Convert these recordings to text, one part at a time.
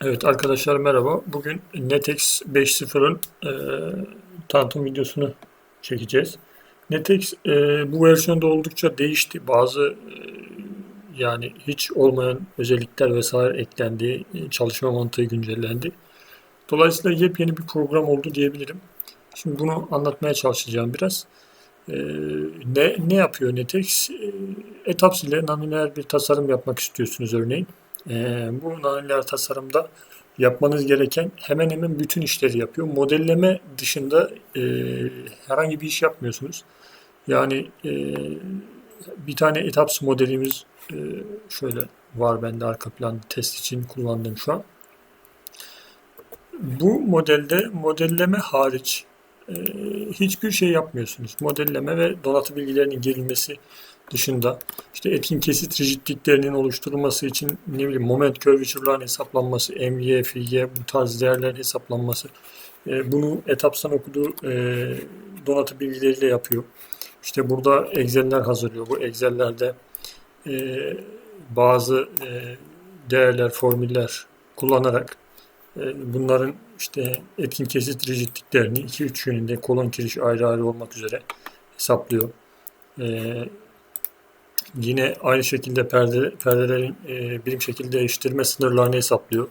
Evet arkadaşlar merhaba. Bugün Netex 5.0'ın e, tanıtım videosunu çekeceğiz. Netex e, bu versiyonda oldukça değişti. Bazı e, yani hiç olmayan özellikler vesaire eklendi. E, çalışma mantığı güncellendi. Dolayısıyla yepyeni bir program oldu diyebilirim. Şimdi bunu anlatmaya çalışacağım biraz. E, ne, ne yapıyor Netex? E, Etaps ile nonlinear bir tasarım yapmak istiyorsunuz örneğin. E, bu nonlinear tasarımda yapmanız gereken hemen hemen bütün işleri yapıyor. Modelleme dışında e, herhangi bir iş yapmıyorsunuz. Yani e, bir tane etaps modelimiz e, şöyle var bende arka plan test için kullandığım şu an. Bu modelde modelleme hariç e, hiçbir şey yapmıyorsunuz. Modelleme ve donatı bilgilerinin girilmesi dışında işte etkin kesit rigidliklerinin oluşturulması için ne bileyim moment curvature'ların hesaplanması, MY, FY bu tarz değerlerin hesaplanması e, bunu etapsan okuduğu e, donatı bilgileriyle yapıyor. İşte burada Excel'ler hazırlıyor. Bu Excel'lerde e, bazı e, değerler, formüller kullanarak e, bunların işte etkin kesit rigidliklerini 2-3 yönünde kolon kiriş ayrı ayrı olmak üzere hesaplıyor. E, Yine aynı şekilde perde, perdelerin e, birim şekilde değiştirme sınırlarını hesaplıyor.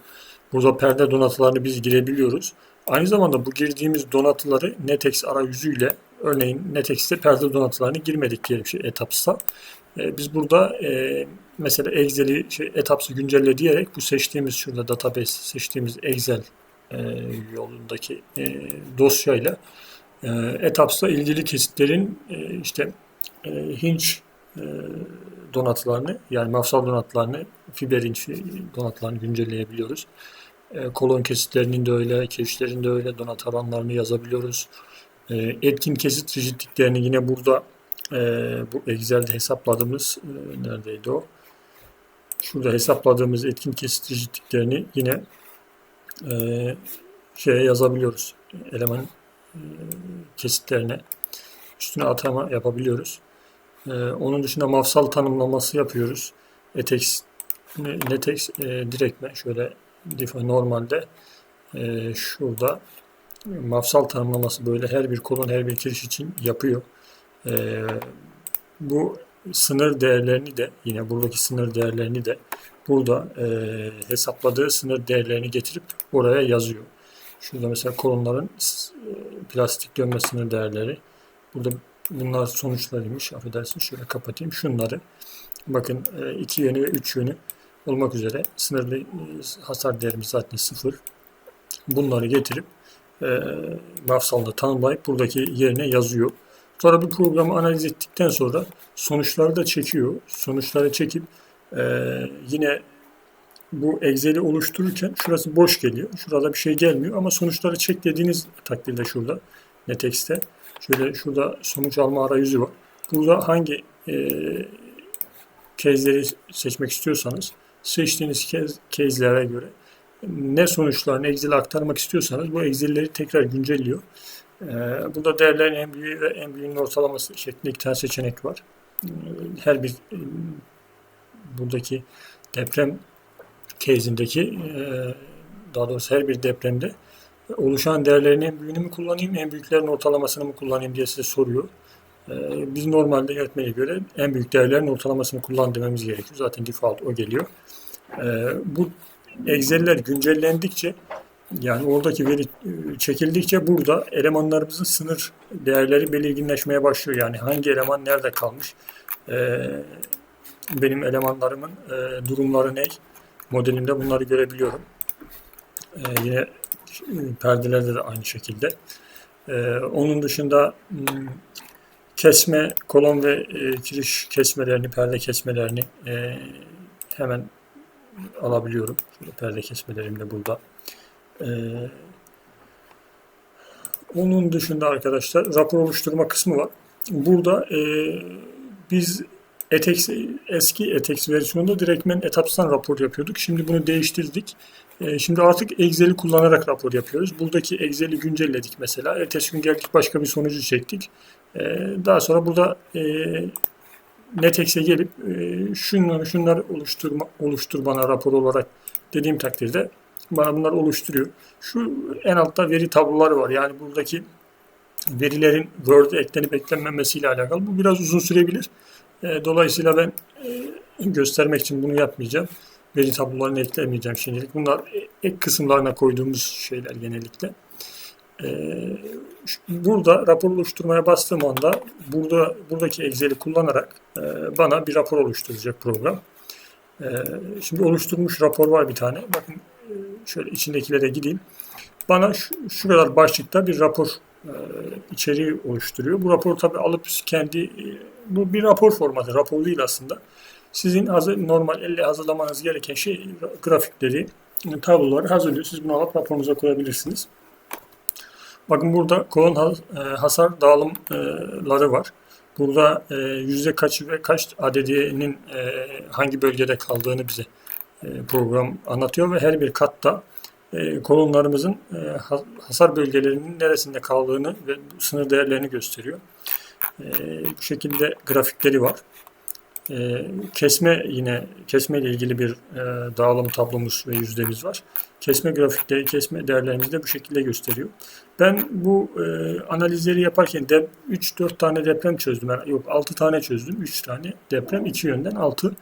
Burada perde donatılarını biz girebiliyoruz. Aynı zamanda bu girdiğimiz donatıları Netex arayüzüyle örneğin Netex'te perde donatılarını girmedik diyelim şey etapsa. E, biz burada e, mesela Excel'i şey, etapsı güncelle diyerek bu seçtiğimiz şurada database seçtiğimiz Excel e, yolundaki e, dosyayla e, etapsla ilgili kesitlerin e, işte e, hinge donatılarını yani mafsal donatılarını, fiber inci donatılarını güncelleyebiliyoruz. E, kolon kesitlerinin de öyle, kirişlerin de öyle donat alanlarını yazabiliyoruz. E, etkin kesit rigidliklerini yine burada bu Excel'de hesapladığımız neredeydi o? Şurada hesapladığımız etkin kesit rigidliklerini yine şeye yazabiliyoruz. Eleman kesitlerine üstüne atama yapabiliyoruz. Ee, onun dışında mafsal tanımlaması yapıyoruz. Etex, netex e, direktmen şöyle normalde e, şurada mafsal tanımlaması böyle her bir kolon her bir kiriş için yapıyor. E, bu sınır değerlerini de yine buradaki sınır değerlerini de burada e, hesapladığı sınır değerlerini getirip oraya yazıyor. Şurada mesela kolonların e, plastik dönme sınır değerleri. Burada bunlar sonuçlarıymış. Affedersin şöyle kapatayım. Şunları bakın e, iki yönü ve üç yönü olmak üzere sınırlı e, hasar değerimiz zaten sıfır. Bunları getirip e, mafsalda tanımlayıp buradaki yerine yazıyor. Sonra bu programı analiz ettikten sonra sonuçları da çekiyor. Sonuçları çekip e, yine bu Excel'i oluştururken şurası boş geliyor. Şurada bir şey gelmiyor ama sonuçları çek dediğiniz takdirde şurada Netext'te Şöyle şurada sonuç alma arayüzü var. Burada hangi e, case'leri seçmek istiyorsanız seçtiğiniz case, case'lere göre ne sonuçlarını Excel'e aktarmak istiyorsanız bu Excel'leri tekrar güncelliyor. Ee, burada değerlerin en büyüğü ve en büyüğünün ortalaması şeklinde iki tane seçenek var. Her bir e, buradaki deprem case'indeki e, daha doğrusu her bir depremde oluşan değerlerin en büyüğünü mü kullanayım, en büyüklerin ortalamasını mı kullanayım diye size soruyor. Ee, biz normalde yönetmeye göre en büyük değerlerin ortalamasını kullan dememiz gerekiyor. Zaten default o geliyor. Ee, bu Excel'ler güncellendikçe yani oradaki veri e, çekildikçe burada elemanlarımızın sınır değerleri belirginleşmeye başlıyor. Yani hangi eleman nerede kalmış, ee, benim elemanlarımın e, durumları ne, modelimde bunları görebiliyorum. Yine perdelerde de aynı şekilde. Ee, onun dışında hmm, kesme, kolon ve e, kiriş kesmelerini, perde kesmelerini e, hemen alabiliyorum. Şöyle perde kesmelerim de burada. E, onun dışında arkadaşlar rapor oluşturma kısmı var. Burada e, biz Etex, eski Etex versiyonunda direktmen etapstan rapor yapıyorduk. Şimdi bunu değiştirdik. E, şimdi artık Excel'i kullanarak rapor yapıyoruz. Buradaki Excel'i güncelledik mesela. Ertesi gün geldik başka bir sonucu çektik. E, daha sonra burada e, Netex'e gelip e, şunları şunları oluşturma, oluştur bana rapor olarak dediğim takdirde bana bunları oluşturuyor. Şu en altta veri tabloları var. Yani buradaki verilerin Word'e eklenip eklenmemesiyle alakalı. Bu biraz uzun sürebilir. E, dolayısıyla ben e, göstermek için bunu yapmayacağım. Veri tablolarını eklemeyeceğim şimdilik. Bunlar ek kısımlarına koyduğumuz şeyler genellikle. E, burada rapor oluşturmaya bastığım anda burada buradaki Excel'i kullanarak e, bana bir rapor oluşturacak program. E, şimdi oluşturmuş rapor var bir tane. Bakın e, şöyle içindekilere gideyim. Bana şu, şu kadar başlıkta bir rapor e, içeriği oluşturuyor. Bu raporu tabi alıp kendi e, bu bir rapor formatı, rapor değil aslında. Sizin hazır, normal elle hazırlamanız gereken şey grafikleri, tabloları hazırlıyor. Siz bunu alıp raporunuza koyabilirsiniz. Bakın burada kolon e, hasar dağılımları var. Burada yüzde kaç ve kaç adedinin hangi bölgede kaldığını bize program anlatıyor ve her bir katta kolonlarımızın hasar bölgelerinin neresinde kaldığını ve sınır değerlerini gösteriyor. Bu şekilde grafikleri var. E, kesme yine kesme ile ilgili bir e, dağılım tablomuz ve yüzdemiz var. Kesme grafikleri, kesme değerlerimizi de bu şekilde gösteriyor. Ben bu e, analizleri yaparken de 3-4 tane deprem çözdüm. Yok 6 tane çözdüm. 3 tane deprem iki yönden 6.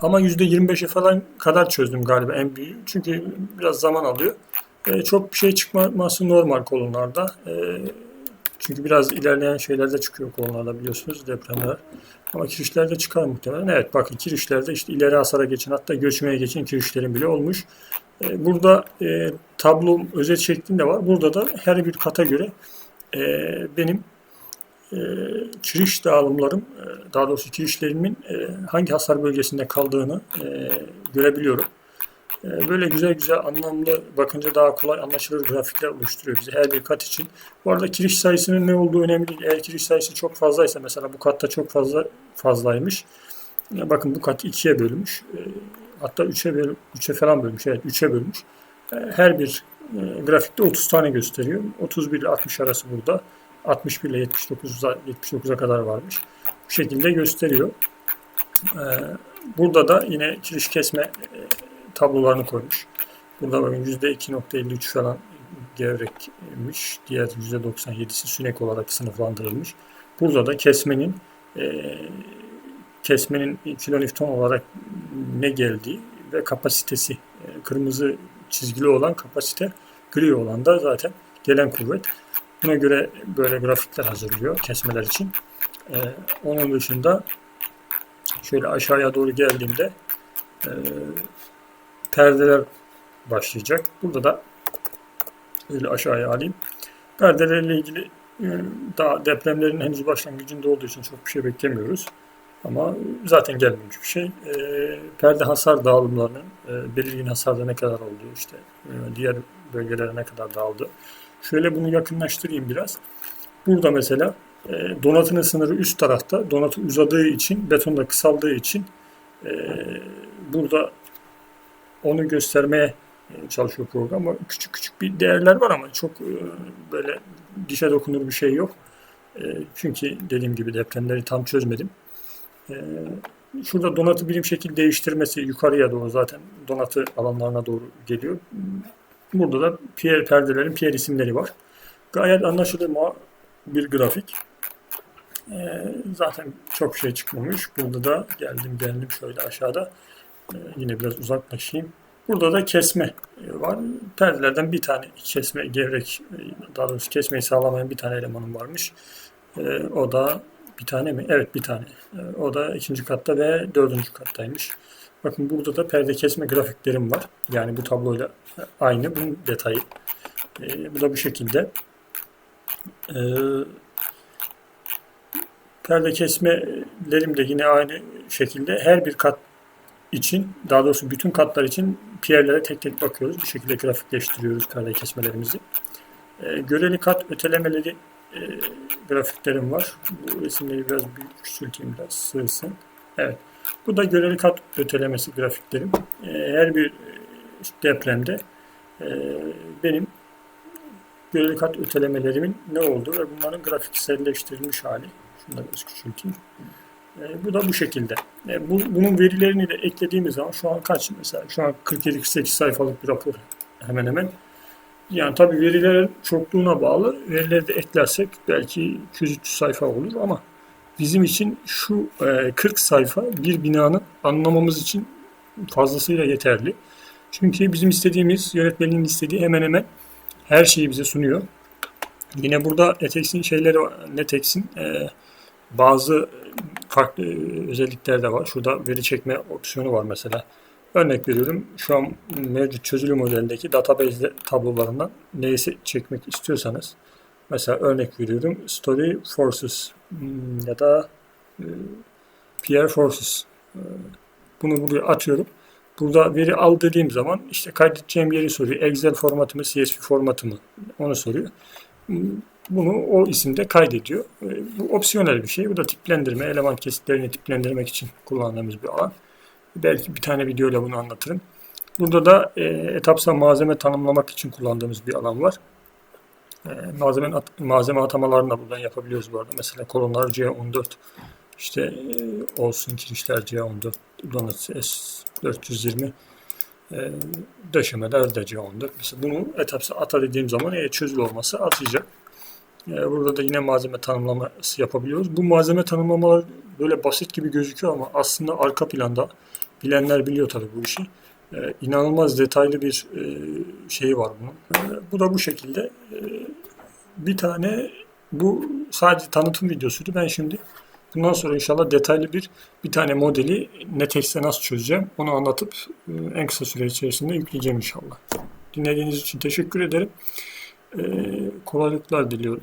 Ama %25'e falan kadar çözdüm galiba en büyüğü. Çünkü biraz zaman alıyor. E, çok bir şey çıkmaması normal kolonlarda. E, çünkü biraz ilerleyen şeylerde çıkıyor konularda biliyorsunuz depremler. Ama kirişlerde çıkar muhtemelen. Evet bakın kirişlerde işte ileri hasara geçen hatta göçmeye geçen kirişlerin bile olmuş. Ee, burada e, tablo özet şeklinde var. Burada da her bir kata göre e, benim e, kiriş dağılımlarım, e, daha doğrusu kirişlerimin e, hangi hasar bölgesinde kaldığını e, görebiliyorum. Böyle güzel güzel anlamlı bakınca daha kolay anlaşılır grafikler oluşturuyor bize her bir kat için. Bu arada kiriş sayısının ne olduğu önemli değil. Eğer kiriş sayısı çok fazlaysa mesela bu katta çok fazla fazlaymış. Bakın bu kat ikiye bölünmüş. Hatta üçe, böl 3'e falan bölmüş. Evet üçe bölmüş. Her bir grafikte 30 tane gösteriyor. 31 ile 60 arası burada. 61 ile 79'a 79'a kadar varmış. Bu şekilde gösteriyor. Burada da yine kiriş kesme e, tablolarını koymuş. Burada bakın %2.53 falan gevrekmiş. Diğer %97'si sünek olarak sınıflandırılmış. Burada da kesmenin e, kesmenin kilonewton olarak ne geldiği ve kapasitesi e, kırmızı çizgili olan kapasite gri olan da zaten gelen kuvvet. Buna göre böyle grafikler hazırlıyor kesmeler için. E, onun dışında şöyle aşağıya doğru geldiğimde e, perdeler başlayacak. Burada da böyle aşağıya alayım. Perdelerle ilgili e, daha depremlerin henüz başlangıcında olduğu için çok bir şey beklemiyoruz. Ama zaten gelmemiş bir şey. E, perde hasar dağılımlarının e, belirgin hasarda ne kadar olduğu işte e, diğer bölgelere ne kadar dağıldı. Şöyle bunu yakınlaştırayım biraz. Burada mesela e, donatının sınırı üst tarafta. Donatı uzadığı için, beton da kısaldığı için e, burada onu göstermeye e, çalışıyor program. Ama küçük küçük bir değerler var ama çok e, böyle dişe dokunur bir şey yok. E, çünkü dediğim gibi depremleri tam çözmedim. Şurada donatı birim şekil değiştirmesi yukarıya doğru zaten donatı alanlarına doğru geliyor. Burada da Pierre perdelerin Pierre isimleri var. Gayet anlaşılır bir grafik. Zaten çok şey çıkmamış. Burada da geldim geldim şöyle aşağıda. Ee, yine biraz uzaklaşayım. Burada da kesme e, var. Perdelerden bir tane kesme, gevrek, e, daha doğrusu kesmeyi sağlamayan bir tane elemanım varmış. Ee, o da bir tane mi? Evet bir tane. Ee, o da ikinci katta ve dördüncü kattaymış. Bakın burada da perde kesme grafiklerim var. Yani bu tabloyla aynı. Bunun detayı. bu da bu şekilde. perde kesmelerim de yine aynı şekilde. Her bir kat için, daha doğrusu bütün katlar için PR'lere tek tek bakıyoruz. Bu şekilde grafikleştiriyoruz perde kesmelerimizi. E, göreli kat ötelemeleri e, grafiklerim var. Bu resimleri biraz büyük küçülteyim biraz sığsın. Evet. Bu da göreli kat ötelemesi grafiklerim. E, her bir depremde e, benim göreli kat ötelemelerimin ne olduğu ve bunların grafikselleştirilmiş hali. Şunları biraz küçülteyim. E, bu da bu şekilde. E, bu, bunun verilerini de eklediğimiz zaman şu an kaç mesela? Şu an 47-48 sayfalık bir rapor hemen hemen. Yani tabii verilerin çokluğuna bağlı. Verileri de eklersek belki 200-300 sayfa olur ama bizim için şu e, 40 sayfa bir binanın anlamamız için fazlasıyla yeterli. Çünkü bizim istediğimiz, yönetmenin istediği hemen hemen her şeyi bize sunuyor. Yine burada Netex'in şeyleri. Netex'in e, bazı farklı e, özellikler de var. Şurada veri çekme opsiyonu var mesela. Örnek veriyorum. Şu an mevcut çözülü modelindeki database tablolarından neyi se- çekmek istiyorsanız mesela örnek veriyorum. Story Forces ya da e, PR Forces. E, Bunu buraya atıyorum. Burada veri al dediğim zaman işte kaydedeceğim yeri soruyor. Excel formatı mı, CSV formatı mı? Onu soruyor. Bunu o isimde kaydediyor. E, Bu opsiyonel bir şey. Bu da tiplendirme, eleman kesitlerini tiplendirmek için kullandığımız bir alan. Belki bir tane videoyla bunu anlatırım. Burada da e, etapsal malzeme tanımlamak için kullandığımız bir alan var. E, malzeme, at- malzeme atamalarını da buradan yapabiliyoruz bu arada. Mesela kolonlar C14, işte e, olsun kirişler C14, donat S420, e, döşemeler de C14. Mesela bunu etapsal ata dediğim zaman eğer çözülü olması atacak. E, Burada da yine malzeme tanımlaması yapabiliyoruz. Bu malzeme tanımlamalar böyle basit gibi gözüküyor ama aslında arka planda bilenler biliyor tabii bu işi. E, inanılmaz detaylı bir e, şeyi var bunun. Bu da bu şekilde. E, bir tane bu sadece tanıtım videosuydu. Ben şimdi bundan sonra inşallah detaylı bir bir tane modeli Netex'te nasıl çözeceğim onu anlatıp en kısa süre içerisinde yükleyeceğim inşallah. Dinlediğiniz için teşekkür ederim. Kolaylıklar diliyorum.